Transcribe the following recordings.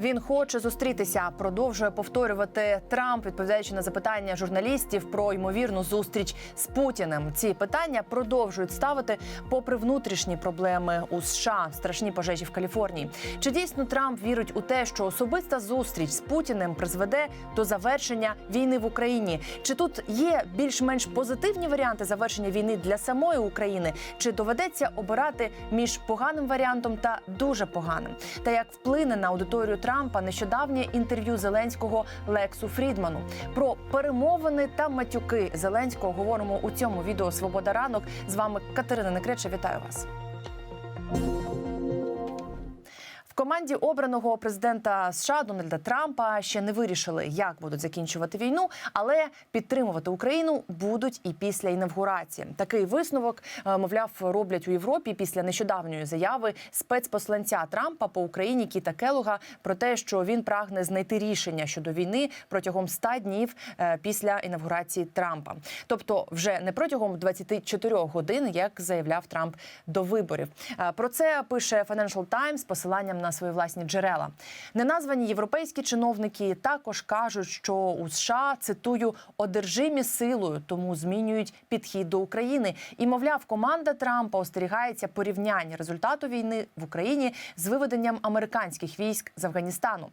Він хоче зустрітися. Продовжує повторювати Трамп, відповідаючи на запитання журналістів про ймовірну зустріч з Путіним. Ці питання продовжують ставити попри внутрішні проблеми у США, страшні пожежі в Каліфорнії. Чи дійсно Трамп вірить у те, що особиста зустріч з Путіним призведе до завершення війни в Україні? Чи тут є більш-менш позитивні варіанти завершення війни для самої України? Чи доведеться обирати між поганим варіантом та дуже поганим? Та як вплине на аудиторію Трампа нещодавнє інтерв'ю Зеленського Лексу Фрідману про перемовини та матюки Зеленського говоримо у цьому відео Свобода ранок. З вами Катерина Некреча. Вітаю вас. Команді обраного президента США Дональда Трампа ще не вирішили, як будуть закінчувати війну, але підтримувати Україну будуть і після інавгурації. Такий висновок, е, мовляв, роблять у Європі після нещодавньої заяви спецпосланця Трампа по Україні Кіта Келуга про те, що він прагне знайти рішення щодо війни протягом 100 днів е, після інавгурації Трампа, тобто вже не протягом 24 годин, як заявляв Трамп до виборів. Е, Про це пише Financial Times посиланням на свої власні джерела. Неназвані європейські чиновники також кажуть, що у США цитую одержимі силою, тому змінюють підхід до України. І мовляв, команда Трампа остерігається порівняння результату війни в Україні з виведенням американських військ з Афганістану.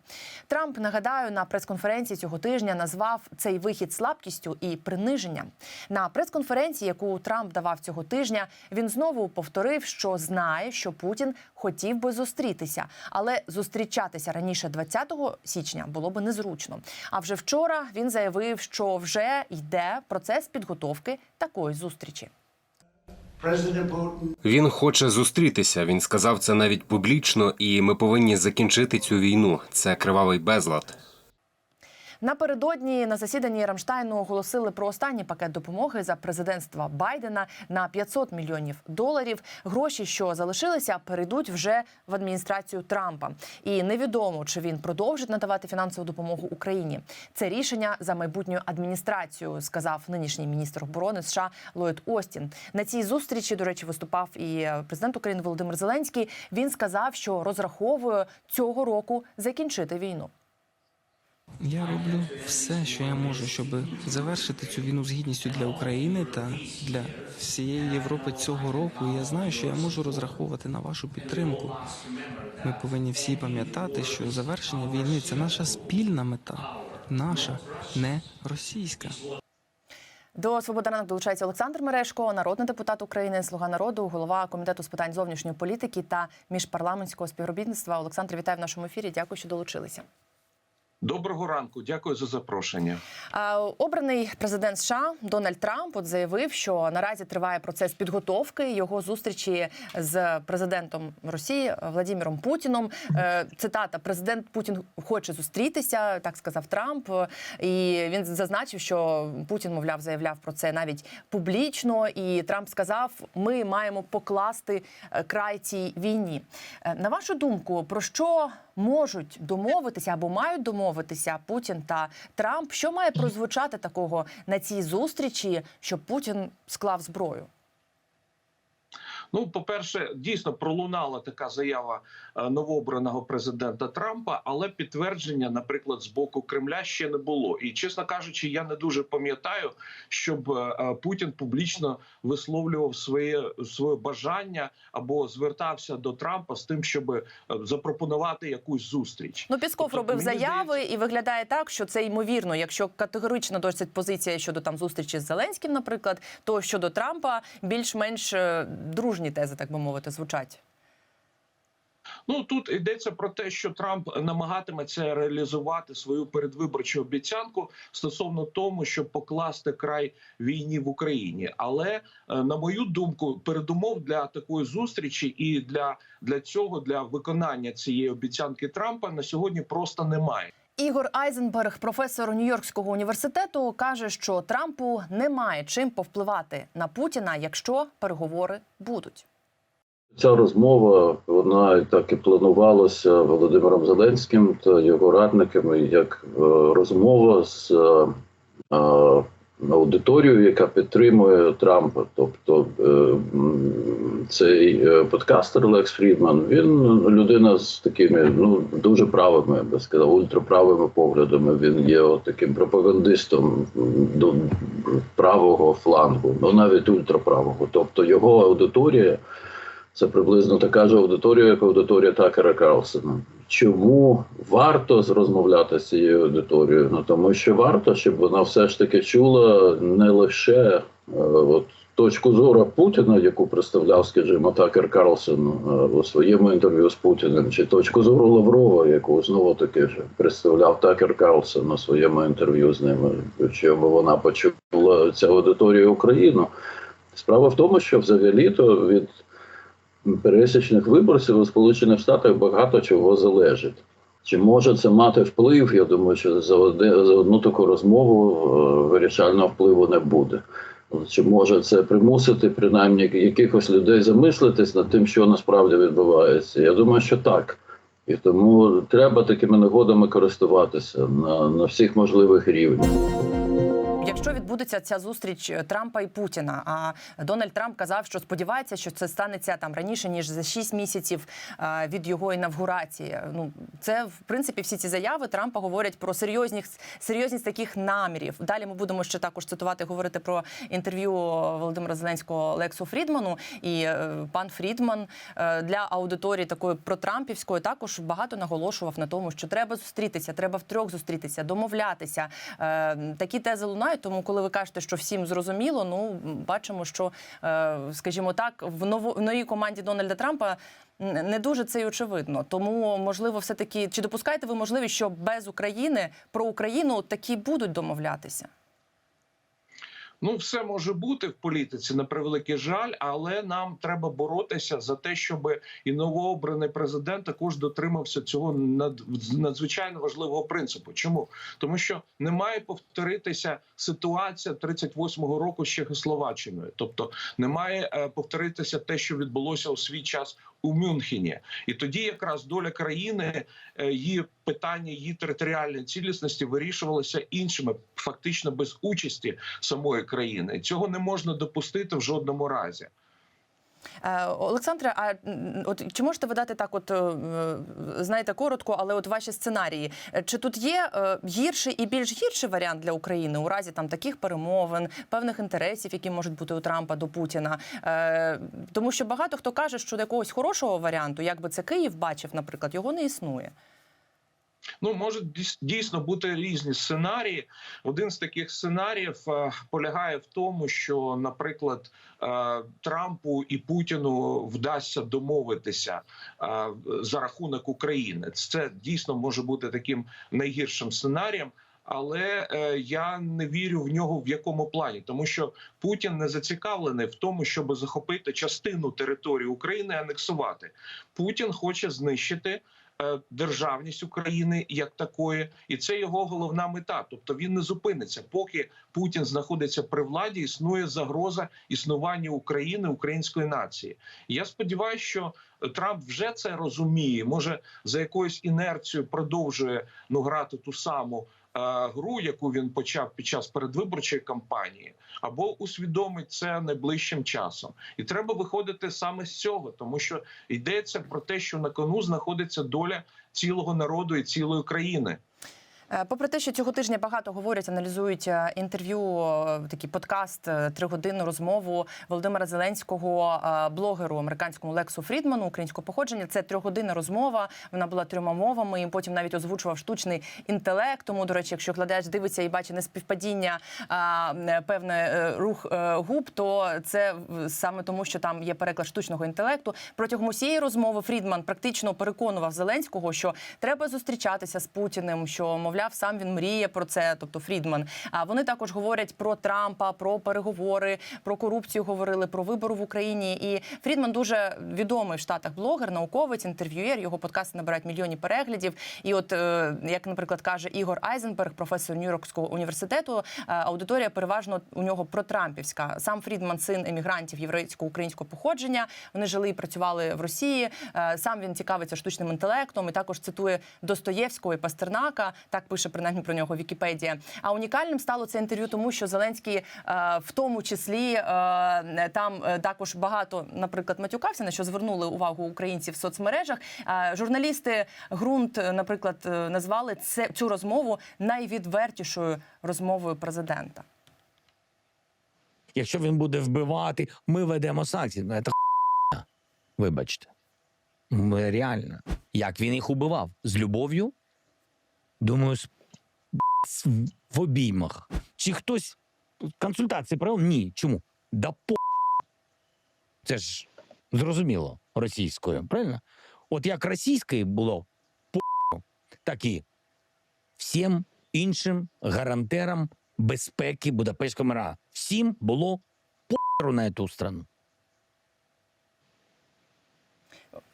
Трамп нагадаю на прес-конференції цього тижня назвав цей вихід слабкістю і приниженням. На прес-конференції, яку Трамп давав цього тижня, він знову повторив, що знає, що Путін хотів би зустрітися, але зустрічатися раніше 20 січня було би незручно. А вже вчора він заявив, що вже йде процес підготовки такої зустрічі. Він хоче зустрітися. Він сказав це навіть публічно, і ми повинні закінчити цю війну. Це кривавий безлад. Напередодні на засіданні Рамштайну оголосили про останній пакет допомоги за президентства Байдена на 500 мільйонів доларів. Гроші, що залишилися, перейдуть вже в адміністрацію Трампа. І невідомо, чи він продовжить надавати фінансову допомогу Україні. Це рішення за майбутню адміністрацію, сказав нинішній міністр оборони США Ллойд Остін. На цій зустрічі, до речі, виступав і президент України Володимир Зеленський. Він сказав, що розраховує цього року закінчити війну. Я роблю все, що я можу, щоб завершити цю війну з гідністю для України та для всієї Європи цього року. Я знаю, що я можу розраховувати на вашу підтримку. Ми повинні всі пам'ятати, що завершення війни це наша спільна мета, наша, не російська. До «Свободи ранок» долучається Олександр Мерешко, народний депутат України, слуга народу, голова комітету з питань зовнішньої політики та міжпарламентського співробітництва. Олександр, вітаю в нашому ефірі. Дякую, що долучилися. Доброго ранку, дякую за запрошення. Обраний президент США Дональд Трамп от заявив, що наразі триває процес підготовки його зустрічі з президентом Росії Владимиром Путіном. Е, Цитата: Президент Путін хоче зустрітися, так сказав Трамп. І він зазначив, що Путін, мовляв, заявляв про це навіть публічно. І Трамп сказав: ми маємо покласти е, край цій війні. Е, На вашу думку, про що можуть домовитися або мають домовитися Путін та Трамп? Що має прозвучати такого на цій зустрічі, щоб Путін склав зброю? Ну, по-перше, дійсно пролунала така заява е, новообраного президента Трампа, але підтвердження, наприклад, з боку Кремля ще не було. І чесно кажучи, я не дуже пам'ятаю, щоб е, Путін публічно висловлював своє своє бажання або звертався до Трампа з тим, щоб е, запропонувати якусь зустріч. Ну Пісков Тобто, робив заяви, здається- і виглядає так, що це ймовірно. Якщо категорична досить позиція щодо там зустрічі з Зеленським, наприклад, то щодо Трампа більш-менш е, дружні тези, так би мовити, звучать. Ну тут йдеться про те, що Трамп намагатиметься реалізувати свою передвиборчу обіцянку стосовно тому, щоб покласти край війні в Україні. Але е, на мою думку, передумов для такої зустрічі і для, для цього для виконання цієї обіцянки Трампа на сьогодні просто немає. Ігор Айзенберг, професор Нью-Йоркського університету, каже, що Трампу немає чим повпливати на Путіна, якщо переговори будуть. Ця розмова вона так і планувалася Володимиром Зеленським та його радниками як е, розмова з е, е, аудиторію, яка підтримує Трампа. Тобто е, цей е, подкастер Лекс Фрідман, він людина з такими ну дуже правими, я би сказав, ультраправими поглядами. Він є от таким пропагандистом до правого флангу, ну навіть ультраправого. Тобто його аудиторія. Це приблизно така ж аудиторія, як аудиторія Такера Карлсона. Чому варто розмовляти з цією аудиторією? Ну тому що варто, щоб вона все ж таки чула не лише е, от, точку зору Путіна, яку представляв, скажімо, Такер Карлсон е, у своєму інтерв'ю з Путіним, чи точку зору Лаврова, яку знову таки ж представляв Такер Карлсон у своєму інтерв'ю з ними, щоб вона почула ця аудиторія Україну. Справа в тому, що взагалі-то від пересічних виборців у Сполучених Штатах багато чого залежить. Чи може це мати вплив? Я думаю, що за, оде, за одну таку розмову е, вирішального впливу не буде. Чи може це примусити принаймні якихось людей замислитись над тим, що насправді відбувається? Я думаю, що так. І тому треба такими нагодами користуватися на, на всіх можливих рівнях. Якщо відбудеться ця зустріч е, Трампа і Путіна, а Дональд Трамп казав, що сподівається, що це станеться там раніше ніж за 6 місяців е, від його інавгурації. Ну це в принципі всі ці заяви Трампа говорять про серйозність серйозність таких намірів. Далі ми будемо ще також цитувати, говорити про інтерв'ю Володимира Зеленського Лексу Фрідману. І е, пан Фрідман для аудиторії такої протрампівської також багато наголошував на тому, що треба зустрітися, треба втрьох зустрітися, домовлятися. Такі тези лунають. Тому, коли ви кажете, що всім зрозуміло, ну бачимо, що, е, скажімо так, в новій команді Дональда Трампа. Не дуже це й очевидно, тому можливо, все таки чи допускаєте ви можливість, що без України про Україну такі будуть домовлятися? Ну, все може бути в політиці на превеликий жаль, але нам треба боротися за те, щоб і новообраний президент також дотримався цього надзвичайно важливого принципу. Чому тому, що не має повторитися ситуація 38-го року з Чехословаччиною, тобто не має е, повторитися те, що відбулося у свій час у Мюнхені, і тоді якраз доля країни, е, її питання, її територіальної цілісності вирішувалося іншими, фактично без участі самої країни. Цього не можна допустити в жодному разі. Е, Олександре, а от чи можете ви дати так, от е, знаєте, коротко, але от ваші сценарії? Е, Чи тут є гірший і більш гірший варіант для України у разі там таких перемовин, певних інтересів, які можуть бути у Трампа до Путіна? Тому що багато хто каже, що до якогось хорошого варіанту, як би це Київ бачив, наприклад, його не існує. Ну можуть дійсно бути різні сценарії. Один з таких сценаріїв е, полягає в тому, що, наприклад, е, Трампу і Путіну вдасться домовитися е, за рахунок України. Це дійсно може бути таким найгіршим сценарієм. Але я не вірю в нього в якому плані, тому що Путін не зацікавлений в тому, щоб захопити частину території України, анексувати. Путін хоче знищити державність України як такої, і це його головна мета. Тобто він не зупиниться, поки Путін знаходиться при владі. Існує загроза існування України, української нації. Я сподіваюся, що Трамп вже це розуміє. Може за якоюсь інерцією продовжує ну грати ту саму. е, Гру, яку він почав під час передвиборчої кампанії, або усвідомить це найближчим часом, і треба виходити саме з цього, тому що йдеться про те, що на кону знаходиться доля цілого народу і цілої країни. Е, Попри те, що цього тижня багато говорять, аналізують е, інтерв'ю, е, такий подкаст, тригодинну розмову Володимира Зеленського блогеру американському Лексу Фрідману українського походження. Це трьогодинна розмова. Вона була трьома мовами. І потім навіть озвучував штучний інтелект. Тому, до речі, якщо глядач дивиться і бачить неспівпадіння певне рух губ, то це саме тому, що там є переклад штучного інтелекту. Протягом усієї розмови Фрідман практично переконував Зеленського, що треба зустрічатися з Путіним, що мовляв, сам він мріє про це, тобто Фрідман. А вони також говорять про Трампа, про переговори, про корупцію говорили, про вибори в Україні. І Фрідман дуже відомий в Штатах блогер, науковець, інтерв'юєр. Його подкасти набирають мільйонні переглядів. І от, е, як, наприклад, каже Ігор Айзенберг, професор Нью-Йоркського університету, е, аудиторія переважно у нього протрампівська. Сам Фрідман син емігрантів єврейсько-українського походження. Вони жили і працювали в Росії. Е, Сам він цікавиться штучним інтелектом і також цитує Достоєвського і Пастернака. Так пише принаймні про нього Вікіпедія. А унікальним стало це інтерв'ю, тому що Зеленський е, в тому числі е, там е, також багато, наприклад, матюкався, на що звернули увагу українців в соцмережах. Журналісти ґрунт, е, наприклад, назвали це цю розмову найвідвертішою розмовою президента. Якщо він буде вбивати, ми ведемо санкції. Ну, це. Вибачте. Реально. Як він їх убивав? З любов'ю? Думаю, в обіймах. Чи хтось консультації провел? Ні. Чому? Да по. Це ж зрозуміло російською, правильно? От як російською було по, так і всім іншим гарантерам безпеки Будапештського мира. Всім було по на цю страну.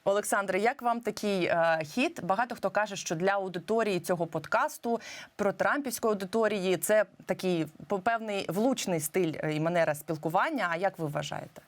Олександре, як вам такий е, хід? Багато хто каже, що для аудиторії цього подкасту про трампівської аудиторії це такий певний влучний стиль е, і манера спілкування. А як ви вважаєте?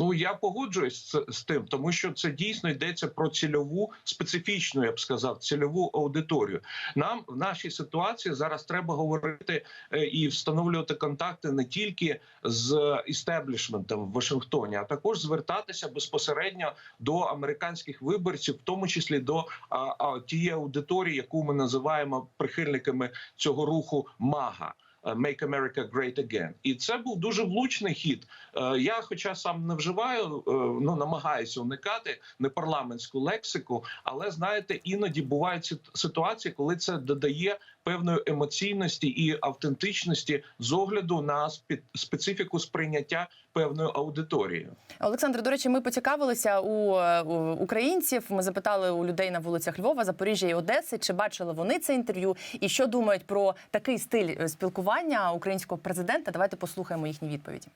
Ну я погоджуюсь з, з тим, тому що це дійсно йдеться про цільову специфічну, я б сказав, цільову аудиторію. Нам в нашій ситуації зараз треба говорити е, і встановлювати контакти не тільки з істеблішментом в Вашингтоні, а також звертатися безпосередньо до американських виборців, в тому числі до а, а, тієї аудиторії, яку ми називаємо прихильниками цього руху МАГА. Е, Make America Great Again. і це був дуже влучний хід. Е, Я, хоча сам не вживаю, е, ну намагаюся уникати непарламентську лексику, але знаєте, іноді бувають сит- ситуації, коли це додає певної емоційності і автентичності з огляду на спе- специфіку сприйняття певною аудиторією. Олександр, до речі, ми поцікавилися у, у українців. Ми запитали у людей на вулицях Львова, Запоріжжя і Одеси, чи бачили вони це інтерв'ю, і що думають про такий стиль е, спілкування українського президента. Давайте послухаємо їхні відповіді.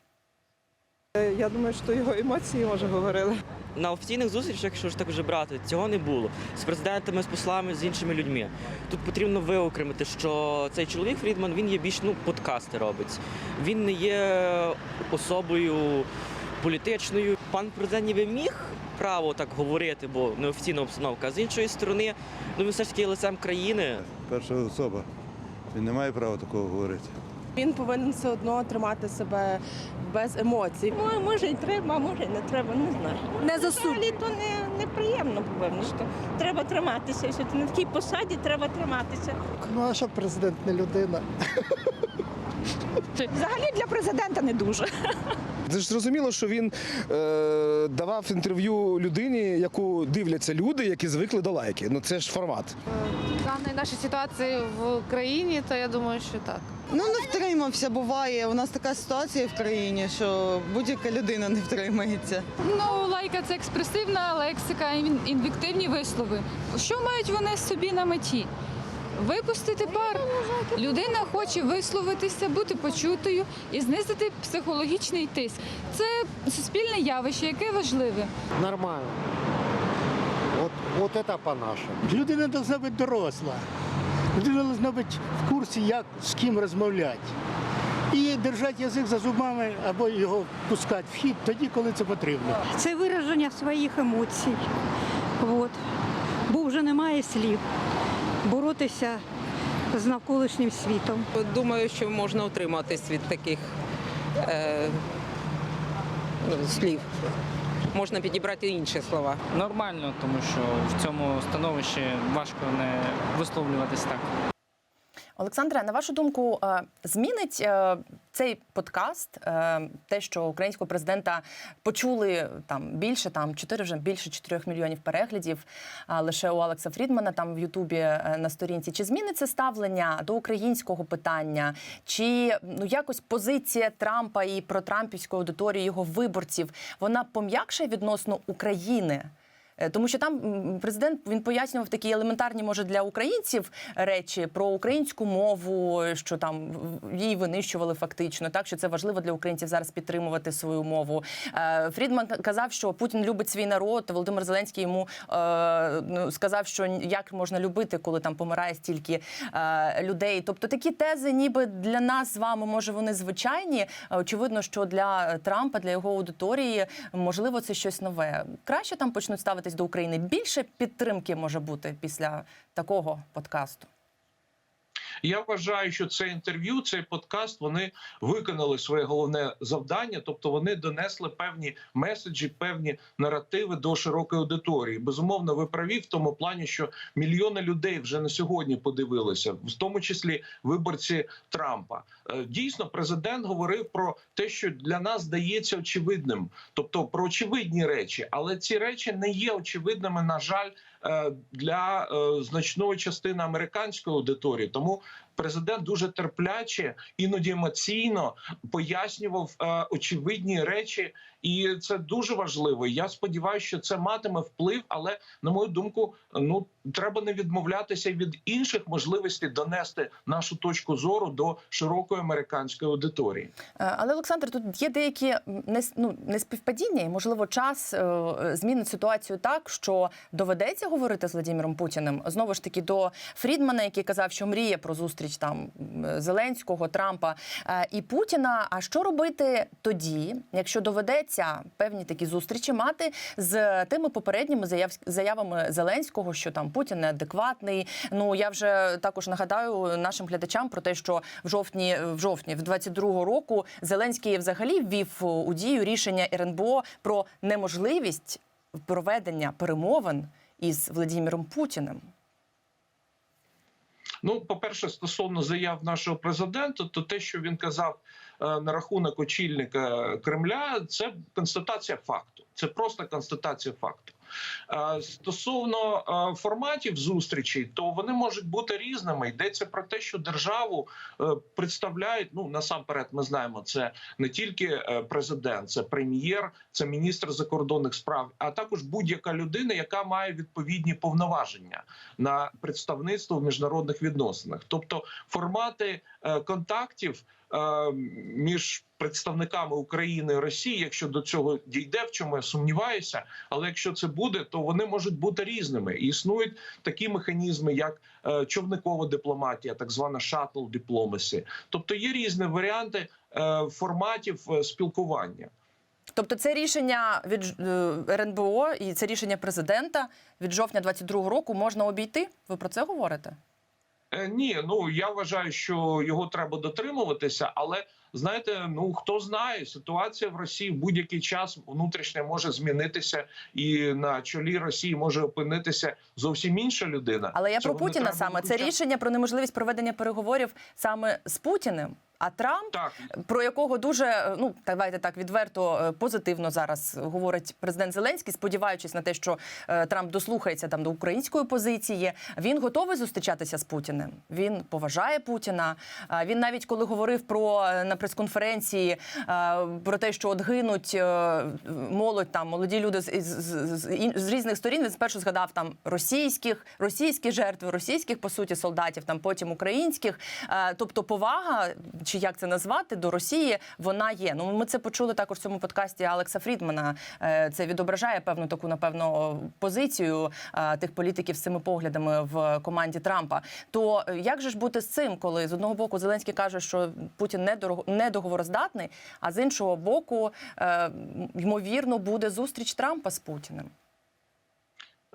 Е, Я думаю, що його емоції може говорили. На офіційних зустрічах, якщо ж так вже брати, цього не було. З президентами, з послами, з іншими людьми. Тут потрібно виокремити, що цей чоловік Фрідман він є більш ну, подкасти робить. Він не є особою політичною. Пан президент ніби міг право так говорити, бо неофіційна обстановка. А з іншої сторони, ну він все ж таки лицем країни. перша особа. Він не має права такого говорити. Він повинен все одно тримати себе без емоцій. Мо- Може й треба, може й не треба, не знаю. Не засуд. То не, неприємно, певно, що треба триматися. Що ти на такій посаді треба триматися. Ну а що президент не людина? Взагалі для президента не дуже. Це ж зрозуміло, що він е, давав інтерв'ю людині, яку дивляться люди, які звикли до лайки. Ну це ж формат. В даній нашій ситуації в Україні, то я думаю, що так. Ну не втримався, буває. У нас така ситуація в країні, що будь-яка людина не втримається. Ну, лайка це експресивна лексика, ін- інвективні вислови. Що мають вони собі на меті? Випустити пар. Людина хоче висловитися, бути почутою і знизити психологічний тиск. Це суспільне явище, яке важливе. Нормально. От, от це по-нашому. Людина повинна бути доросла. Людина повинна бути в курсі, як з ким розмовляти. І держати язик за зубами або його пускати в хід тоді, коли це потрібно. Це вираження своїх емоцій. От. Бо вже немає слів. Боротися з навколишнім світом. Думаю, що можна утриматись від таких е, слів. Можна підібрати інші слова. Нормально, тому що в цьому становищі важко не висловлюватись так. Олександре, на вашу думку, е, змінить е, цей подкаст е, те, що українського президента почули там більше, там 4, вже більше 4 мільйонів переглядів лише у Алекса Фрідмана там в Ютубі на сторінці. Чи змінить це ставлення до українського питання? Чи ну якось позиція Трампа і протрампівської аудиторії його виборців вона пом'якшає відносно України? Е, Тому що там президент він пояснював такі елементарні, може, для українців речі про українську мову, що там її винищували фактично, так що це важливо для українців зараз підтримувати свою мову. Е, Фрідман казав, що Путін любить свій народ. Володимир Зеленський йому е, ну, сказав, що як можна любити, коли там помирає стільки людей. Тобто такі тези, ніби для нас з вами, може, вони звичайні. Очевидно, що для Трампа, для його аудиторії, можливо, це щось нове. Краще там почнуть ставитись до України. Більше підтримки може бути після такого подкасту. Я вважаю, що це інтерв'ю, цей подкаст вони виконали своє головне завдання, тобто вони донесли певні меседжі, певні наративи до широкої аудиторії. Безумовно, ви праві в тому плані, що мільйони людей вже на сьогодні подивилися, в тому числі виборці Трампа. Е, Дійсно, президент говорив про те, що для нас здається очевидним, тобто про очевидні речі, але ці речі не є очевидними, на жаль, для е, значної частини американської аудиторії. Тому президент дуже терпляче, іноді емоційно пояснював е, очевидні речі, і це дуже важливо. Я сподіваюся, що це матиме вплив, але на мою думку, ну треба не відмовлятися від інших можливостей донести нашу точку зору до широкої американської аудиторії. Е, Але Олександр, тут є деякі м, нес- ну, неспівпадіння, і можливо час е, змінить ситуацію так, що доведеться говорити з Владимиром Путіним. Знову ж таки, до Фрідмана, який казав, що мріє про зустріч там Зеленського, Трампа е, і Путіна. А що робити тоді, якщо доведеться певні такі зустрічі мати з тими попередніми заяв, заявами Зеленського, що там Путін неадекватний? Ну я вже також нагадаю нашим глядачам про те, що в жовтні, в жовтні, в 22-го року Зеленський взагалі ввів у дію рішення РНБО про неможливість проведення перемовин із Владимиром Путіним. Ну, по-перше, стосовно заяв нашого президента, то те, що він казав е, на рахунок очільника Кремля, це констатація факту. Це просто констатація факту. Е, Стосовно е, форматів зустрічей, то вони можуть бути різними. Йдеться про те, що державу е, представляють. Ну насамперед, ми знаємо, це не тільки президент, це прем'єр, це міністр закордонних справ, а також будь-яка людина, яка має відповідні повноваження на представництво в міжнародних відносинах. Тобто формати контактів між представниками України і Росії, якщо до цього дійде, в чому я сумніваюся, але якщо це буде, то вони можуть бути різними. І існують такі механізми, як е, човникова дипломатія, так звана шаттл дипломасі. Тобто є різні варіанти е, форматів е, спілкування. Тобто, це рішення від е, РНБО і це рішення президента від жовтня 22-го року можна обійти. Ви про це говорите? Е, Ні, ну я вважаю, що його треба дотримуватися, але знаєте, ну хто знає, ситуація в Росії в будь-який час внутрішня може змінитися, і на чолі Росії може опинитися зовсім інша людина. Але я Цього про Путіна саме це рішення про неможливість проведення переговорів саме з Путіним. А Трамп, Так, про якого дуже е, ну давайте так відверто е, позитивно зараз говорить президент Зеленський, сподіваючись на те, що е, Трамп дослухається там до української позиції. Він готовий зустрічатися з Путіним. Він поважає Путіна. Він навіть коли говорив про на прес-конференції про те, що от гинуть молодь там молоді люди з, з, з, з, різних сторін. Він спершу згадав там російських, російські жертви, російських по суті солдатів, там потім українських. Тобто повага, чи як це назвати, до Росії вона є. Ну ми це почули також в цьому подкасті Алекса Фрідмана. Е, Це відображає певну таку, напевно, позицію е, тих політиків з цими поглядами в команді Трампа. То е, як же ж бути з цим, коли з одного боку Зеленський каже, що Путін недорого- недоговороздатний, а з іншого боку, ймовірно, буде зустріч Трампа з Путіним.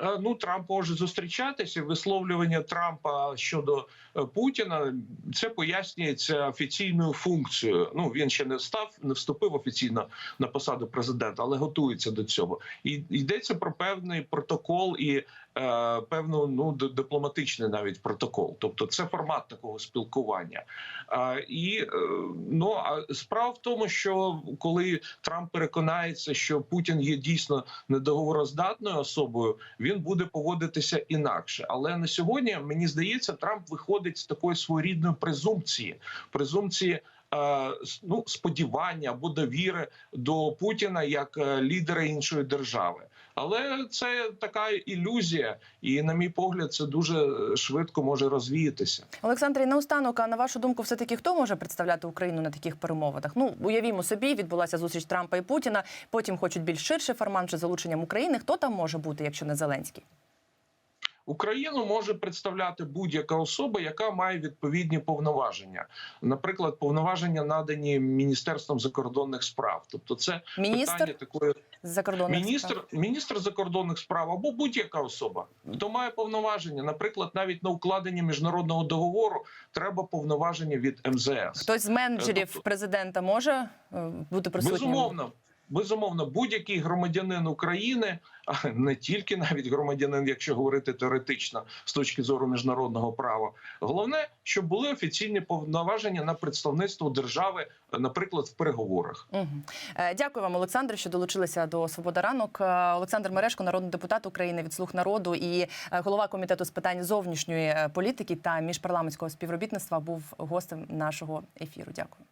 Е, Ну, Трамп може зустрічатися. Висловлювання Трампа щодо е, Путіна це пояснюється офіційною функцією. Ну він ще не став, не вступив офіційно на посаду президента, але готується до цього. І йдеться про певний протокол і е, певну ну дипломатичний навіть протокол. Тобто, це формат такого спілкування. Е, і е, ну а справа в тому, що коли Трамп переконається, що Путін є дійсно недоговороздатною особою, він буде поводитися інакше. Але на сьогодні мені здається, Трамп виходить з такої своєрідної презумпції, презумпції. Ну, сподівання або довіри до Путіна як лідера іншої держави, але це така ілюзія, і на мій погляд, це дуже е, швидко може розвіятися. Олександр, і наостанок, а на вашу думку, все таки хто може представляти Україну на таких перемовинах? Ну уявімо собі, відбулася зустріч Трампа і Путіна. Потім хочуть більш ширший формат з залученням України. Хто там може бути, якщо не Зеленський? Україну може представляти будь-яка особа, яка має відповідні повноваження, наприклад, повноваження надані міністерством закордонних справ. Тобто, це Міністр питання такої закордонних міністр, справ. міністр закордонних справ або будь-яка особа, хто має повноваження, наприклад, навіть на укладення міжнародного договору треба повноваження від МЗС. Хтось з менеджерів Тобто- президента може е, бути присутнім? Безумовно, безумовно, будь-який громадянин України, а не тільки навіть громадянин, якщо говорити теоретично з точки зору міжнародного права, головне, щоб були офіційні повноваження на представництво держави, наприклад, в переговорах. Е, Дякую вам, Олександр, що долучилися до Свобода ранок. Е, Олександр Мерешко, народний депутат України від Слуг народу і е, голова комітету з питань зовнішньої політики та міжпарламентського співробітництва, був гостем нашого ефіру. Дякую.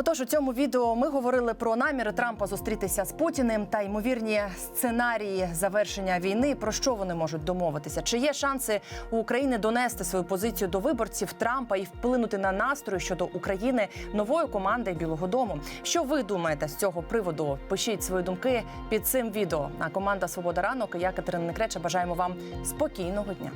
Отож, у цьому відео ми говорили про наміри Трампа зустрітися з Путіним та ймовірні сценарії завершення війни. Про що вони можуть домовитися? Чи є шанси у України донести свою позицію до виборців Трампа і вплинути на настрої щодо України нової команди Білого Дому? Що ви думаєте з цього приводу? Пишіть свої думки під цим відео. А команда Свобода ранок і я Катерина Некреча бажаємо вам спокійного дня.